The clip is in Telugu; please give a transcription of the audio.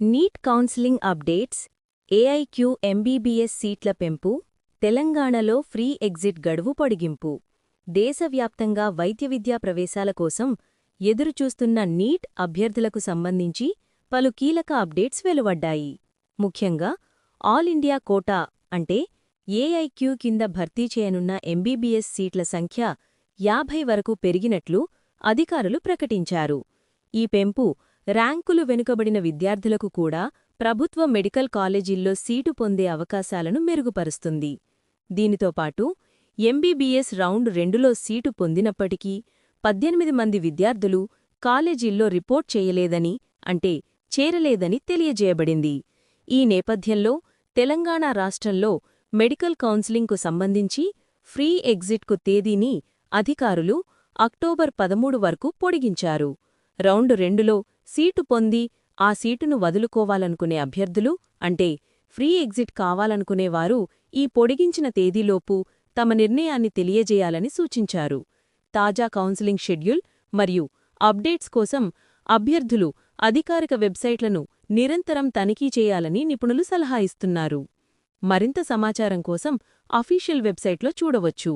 NEET counselling updates AIQ MBBS సీట్ల పెంపు తెలంగాణలో ఫ్రీ ఎగ్జిట్ గడువు పొడిగింపు దేశవ్యాప్తంగా వైద్య విద్యా ప్రవేశాల కోసం ఎదురుచూస్తున్న నీట్ అభ్యర్థులకు సంబంధించి పలు కీలక అప్డేట్స్ వెలువడ్డాయి. ముఖ్యంగా ఆల్ ఇండియా కోటా అంటే ఏఐక్యూ కింద భర్తీ చేయనున్న ఎంబీబీఎస్ సీట్ల సంఖ్య యాభై వరకు పెరిగినట్లు అధికారులు ప్రకటించారు. ఈ పెంపు ర్యాంకులు వెనుకబడిన విద్యార్థులకు కూడా ప్రభుత్వ మెడికల్ కాలేజీల్లో సీటు పొందే అవకాశాలను మెరుగుపరుస్తుంది. దీనితో పాటు ఎంబీబీఎస్ రౌండ్ రెండులో సీటు పొందినప్పటికీ పద్దెనిమిది మంది విద్యార్థులు కాలేజీల్లో రిపోర్ట్ చేయలేదని అంటే చేరలేదని తెలియజేయబడింది. ఈ నేపథ్యంలో తెలంగాణ రాష్ట్రంలో మెడికల్ కౌన్సిలింగ్కు సంబంధించి ఫ్రీ ఎగ్జిట్కు తేదీని అధికారులు అక్టోబర్ పదమూడు వరకు పొడిగించారు. రౌండ్ రెండులో సీటు పొంది ఆ సీటును వదులుకోవాలనుకునే అభ్యర్థులు అంటే ఫ్రీ ఎగ్జిట్ కావాలనుకునేవారు ఈ పొడిగించిన తేదీలోపు తమ నిర్ణయాన్ని తెలియజేయాలని సూచించారు. తాజా కౌన్సిలింగ్ షెడ్యూల్ మరియు అప్డేట్స్ కోసం అభ్యర్థులు అధికారిక వెబ్సైట్లను నిరంతరం తనిఖీ చేయాలని నిపుణులు సలహా ఇస్తున్నారు. మరింత సమాచారం కోసం అఫీషియల్ వెబ్సైట్లో చూడవచ్చు.